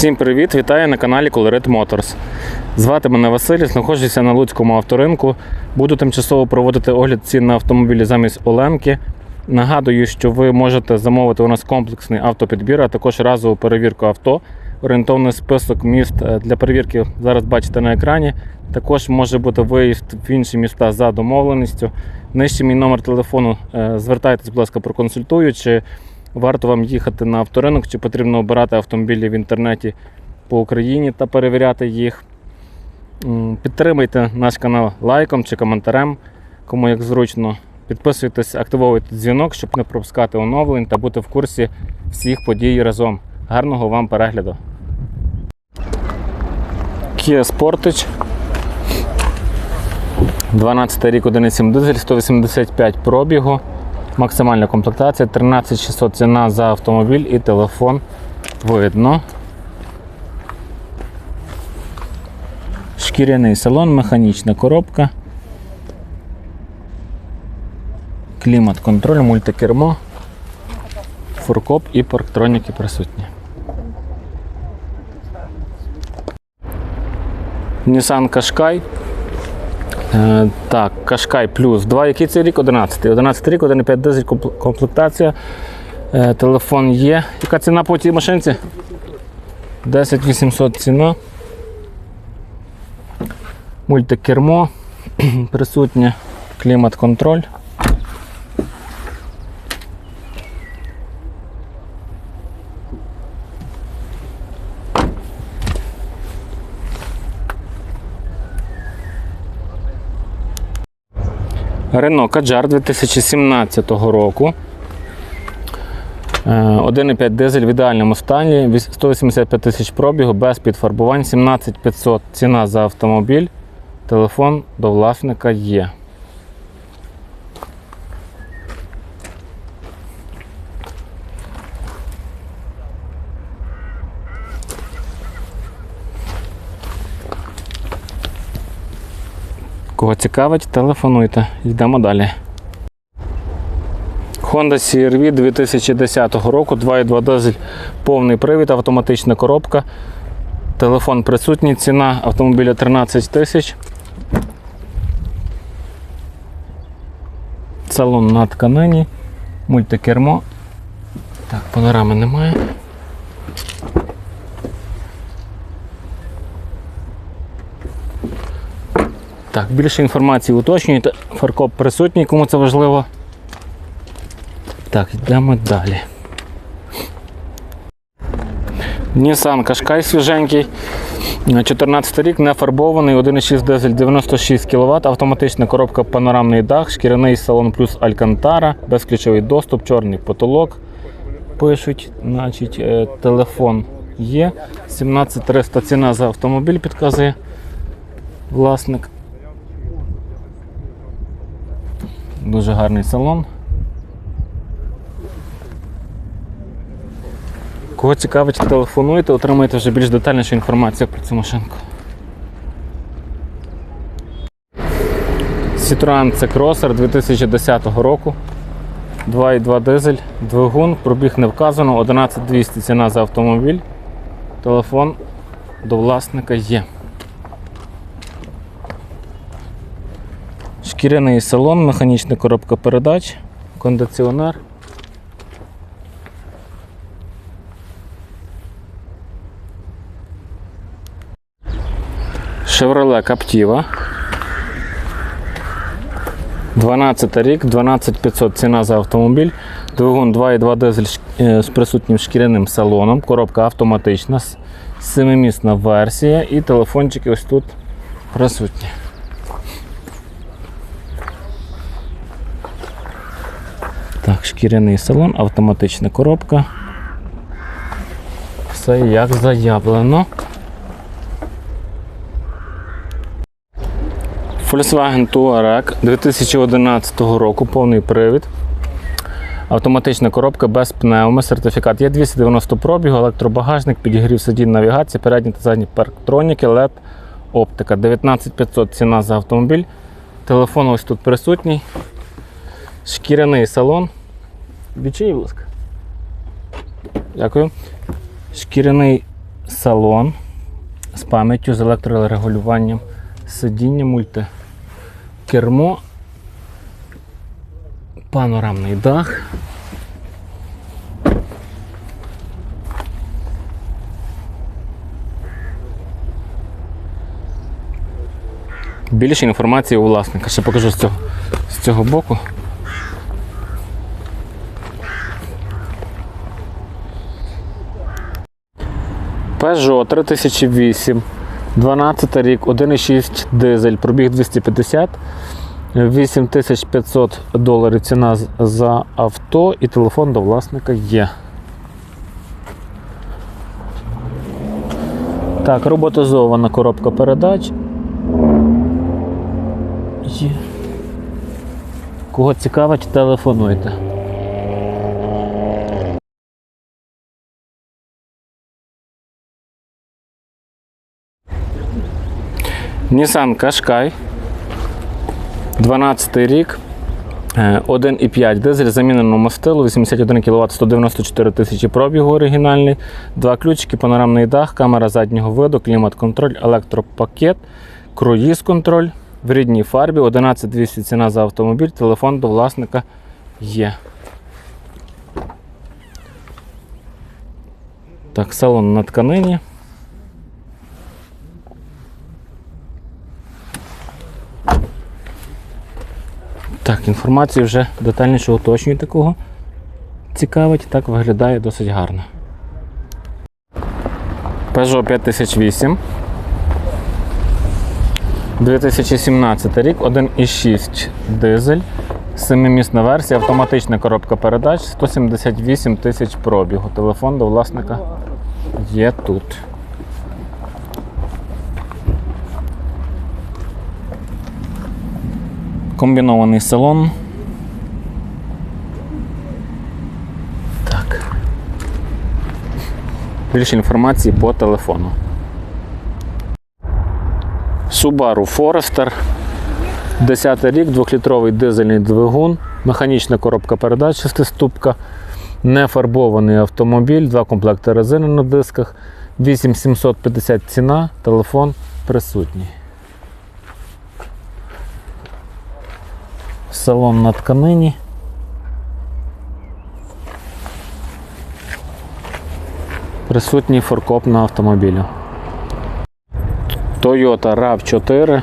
Всім привіт! Вітаю на каналі Colorit Motors. Звати мене Василь, знаходжуся на Луцькому авторинку. Буду тимчасово проводити огляд цін на автомобілі замість Оленки. Нагадую, що ви можете замовити у нас комплексний автопідбір, а також разову перевірку авто. Орієнтовний список міст е, для перевірки зараз бачите на екрані. Також може бути виїзд в інші міста за домовленістю. Нижче мій номер телефону. Е, Звертайтесь, будь ласка, проконсультую, варто вам їхати на авторинок, чи потрібно обирати автомобілі в інтернеті по Україні та перевіряти їх. Підтримайте наш канал лайком чи коментарем, кому як зручно. Підписуйтесь, активовуйте дзвінок, щоб не пропускати оновлень та бути в курсі всіх подій разом. Гарного вам перегляду. Kia Sportage. 12 рік 1,7 дизель, 185 пробігу. Максимальна комплектація 13600 ціна за автомобіль і телефон видно. Шкіряний салон, механічна коробка. Клімат-контроль, мультикермо, фуркоп і парктроніки присутні. Nissan Qashqai. Е, Так, Кашкай плюс 2. Який це рік? 11. 11 рік, 1,5 дизель комп- комплектація. Е, Телефон є. Яка ціна по цій машинці? 10 800 ціна. Мультикермо. Присутнє клімат-контроль. Renault Kadjar 2017 року. Е, 1,5 дизель в ідеальному стані, 185 тисяч пробігу, без підфарбувань, 17500 ціна за автомобіль. Телефон до власника є. Кого цікавить, телефонуйте. Йдемо далі. Honda CR-V 2010 року, 2,2 дизель, повний привід, автоматична коробка. Телефон присутній, ціна автомобіля 13 тисяч. Салон на тканині, мультикермо. Так, панорами немає. Так, більше інформації уточнюйте. Фаркоп присутній, кому це важливо. Так, йдемо далі. Nissan Qashqai свіженький. 14 рік, не фарбований, 1,6 дизель 96 кВт, автоматична коробка панорамний дах, шкіряний салон плюс Алькантара, безключовий доступ, чорний потолок. Пишуть, значить, е, телефон є. 17300 ціна за автомобіль підказує власник. Дуже гарний салон. Кого цікавить, телефонуйте, отримаєте вже більш детальнішу інформацію про цю машинку. Citroen C-Crosser 2010 року. 2,2 дизель, двигун, пробіг не вказано, 11200 ціна за автомобіль. Телефон до власника є. Шкіряний салон, механічна коробка передач, кондиціонер. Chevrolet Captiva. 12 рік, 12500 ціна за автомобіль. Двигун 2,2 дизель е, з присутнім шкіряним салоном. Коробка автоматична, с- семимісна версія і телефончики ось тут присутні. Так, шкіряний салон, автоматична коробка. Все як заявлено. Volkswagen Touareg 2011 року, повний привід. Автоматична коробка без пневми, сертифікат є 290 пробігу, електробагажник, підігрів сидінь навігації, передні та задні парктроніки, LED, оптика. 19500 ціна за автомобіль. Телефон ось тут присутній. Шкіряний салон. Відчиніть, будь ласка. Дякую. Шкіряний салон з пам'яттю, з електрорегулюванням сидіння, мульти, кермо, панорамний дах. Більше інформації у власника. Ще покажу з цього, з цього боку. Peugeot 3008, 12 рік, 1,6 дизель, пробіг 250, 8500 доларів ціна за авто і телефон до власника є. Так, роботизована коробка передач. Є. Кого цікавить, телефонуйте. Nissan Qashqai. 12 рік. Е, 1,5 дизель, замінено мастило, 81 кВт, 194 тисячі пробігу оригінальний, два ключики, панорамний дах, камера заднього виду, клімат-контроль, електропакет, круїз-контроль в рідній фарбі, 11200 ціна за автомобіль, телефон до власника є. Так, салон на тканині. Так, інформацію вже детальніше уточнюєте кого цікавить, так виглядає досить гарно. Peugeot 5008. 2017 рік, 1,6 дизель, 7-місна версія, автоматична коробка передач, 178 тисяч пробігу. Телефон до власника є тут. Комбінований салон. Так. Більше інформації по телефону. Subaru Forester. 10 рік, 2-літровий дизельний двигун, механічна коробка передач, шестиступка, нефарбований автомобіль, два комплекти резини на дисках, 8750 ціна, телефон присутній. Салон на тканині. Присутній форкоп на автомобілю. Toyota RAV4.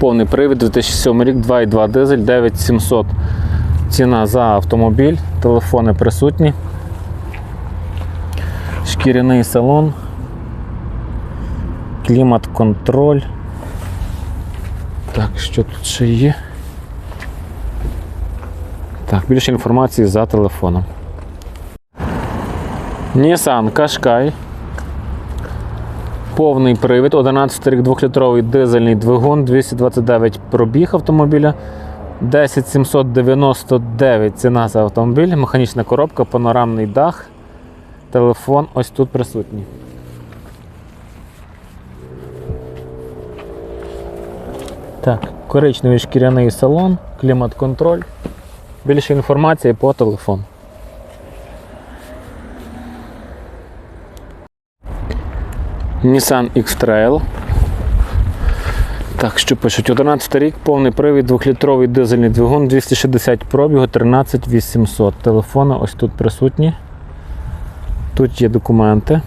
Повний привід 2007 рік, 2,2 дизель, 9700 ціна за автомобіль, телефони присутні. Шкіряний салон, клімат-контроль. Так, що тут ще є? Так, більше інформації за телефоном. Nissan Qashqai. Повний привід, 11 рік 2-літровий дизельний двигун, 229 пробіг автомобіля, 10799 ціна за автомобіль, механічна коробка, панорамний дах, телефон ось тут присутній. Так, коричневий шкіряний салон, клімат-контроль. Більше інформації по телефону. Nissan X-Trail. Так, що пишуть? 11 рік, повний привід, 2-літровий дизельний двигун, 260 пробігу, 13800. Телефони ось тут присутні. Тут є документи.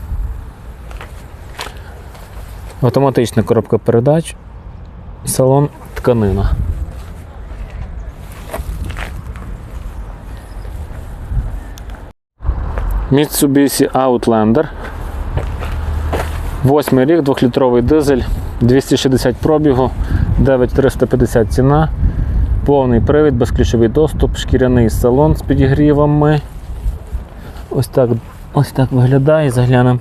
Автоматична коробка передач. Салон тканина. Mitsubishi Outlander. Восьмий рік, 2-літровий дизель, 260 пробігу, 9350 ціна, повний привід, безключовий доступ, шкіряний салон з підігрівами. Ось так, ось так виглядає, заглянемо.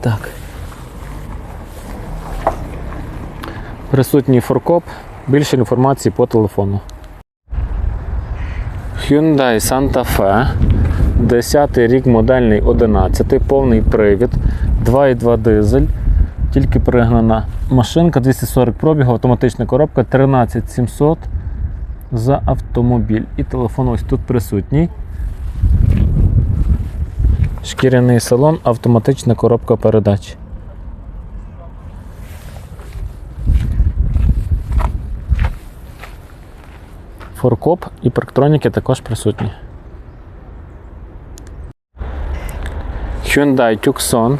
Так. Присутній форкоп. Більше інформації по телефону. Hyundai Santa Fe. 10 рік модельний 11, повний привід, 2,2 дизель, тільки пригнана машинка, 240 пробігу, автоматична коробка, 13700 за автомобіль. І телефон ось тут присутній. Шкіряний салон, автоматична коробка передач. Форкоп і парктроніки також присутні. Hyundai Tucson.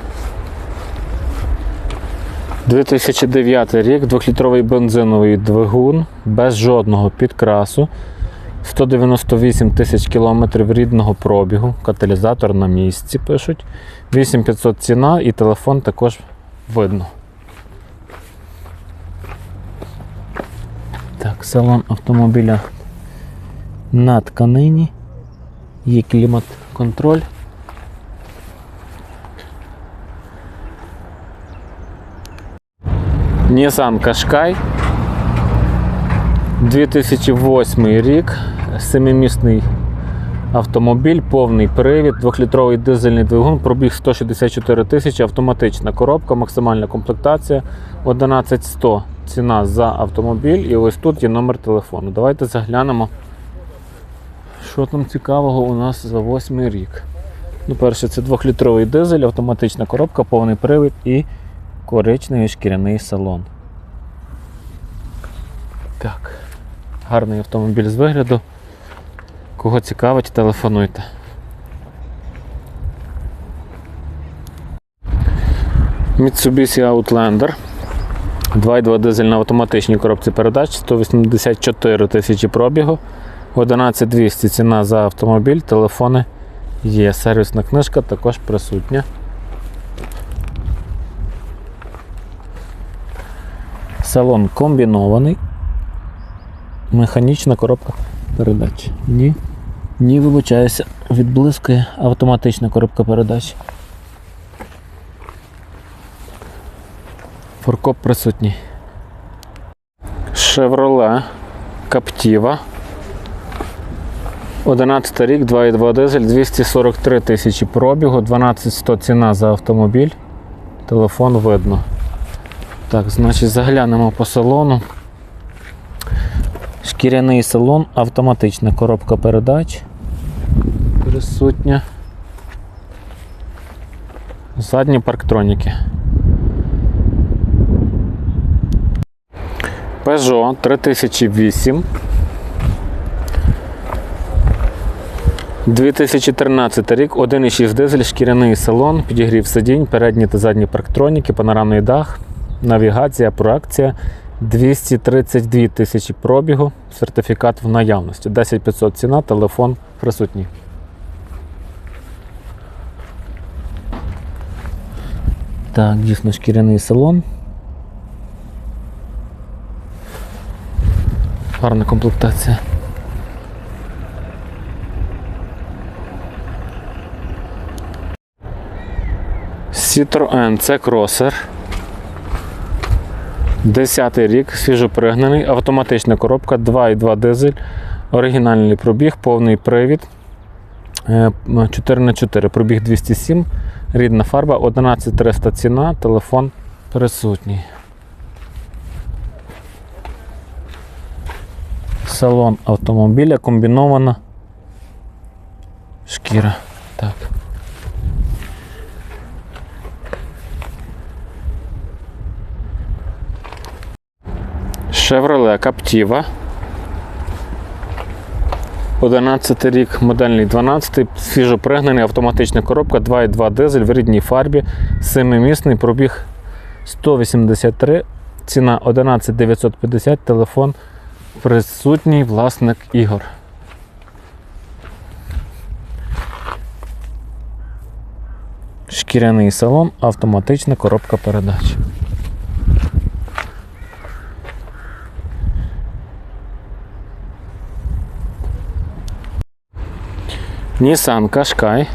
2009 рік, 2-літровий бензиновий двигун без жодного підкрасу. 198 тисяч кілометрів рідного пробігу, каталізатор на місці пишуть. 8500 ціна і телефон також видно. Так, салон автомобіля на тканині. Є клімат-контроль. Nissan Qashqai 2008 рік, семимісний автомобіль, повний привід, 2-літровий дизельний двигун, пробіг 164 тисячі, автоматична коробка, максимальна комплектація 11100 ціна за автомобіль. І ось тут є номер телефону. Давайте заглянемо, що там цікавого у нас за 8 рік. Ну, перше, це 2-літровий дизель, автоматична коробка, повний привід і коричневий шкіряний салон. Так. Гарний автомобіль з вигляду. Кого цікавить, телефонуйте. Mitsubishi Outlander. 2.2 дизель на автоматичній коробці передач, 184 тисячі пробігу, 11200 ціна за автомобіль, телефони є. Сервісна книжка також присутня. Салон комбінований. Механічна коробка передач. Ні. Ні, вибачаюся, відблискує автоматична коробка передач. Форкоп присутній. Chevrolet Captiva. 11 рік, 2,2 дизель, 243 тисячі пробігу, 12100 ціна за автомобіль. Телефон видно. Так, значить, заглянемо по салону. Шкіряний салон, автоматична коробка передач. Присутня. Задні парктроніки. Peugeot 3008. 2013 рік, 1,6 дизель, шкіряний салон, підігрів сидінь, передні та задні парктроніки, панорамний дах, навігація, проекція. 232 тисячі пробігу, сертифікат в наявності. 10500 ціна, телефон присутній. Так, дійсно шкіряний салон. Гарна комплектація. Citroen це кросер. Десятий рік, свіжопригнаний, автоматична коробка, 2,2 дизель, оригінальний пробіг, повний привід. 4х4, пробіг 207, рідна фарба, 11300 ціна, телефон присутній. Салон автомобіля комбінована шкіра. Так. Chevrolet Captiva. 11 рік, модельний 12, свіжопригнаний, автоматична коробка, 2,2 дизель в рідній фарбі, 7-місний, пробіг 183, ціна 11950, телефон присутній власник Ігор. Шкіряний салон, автоматична коробка передач. Nissan Qashqai.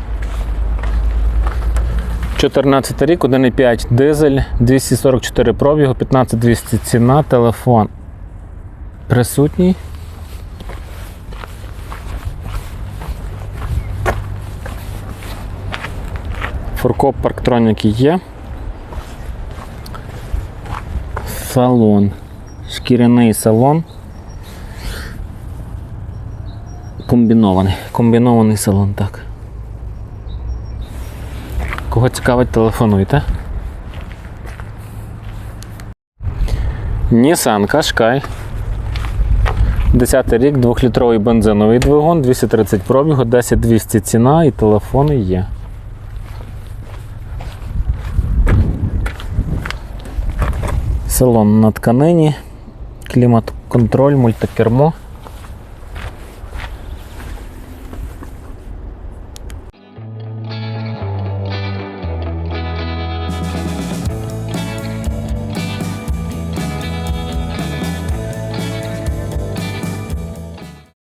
14 рік, 1,5 дизель, 244 пробігу, 15200 ціна, телефон присутній. Фуркоп парктроніки є. Салон. Шкіряний салон. Комбінований. Комбінований салон, так. Кого цікавить, телефонуйте. Nissan Qashqai. 10 рік, 2-літровий бензиновий двигун, 230 пробігу, 10200 ціна і телефони є. Салон на тканині, клімат-контроль, мультикермо.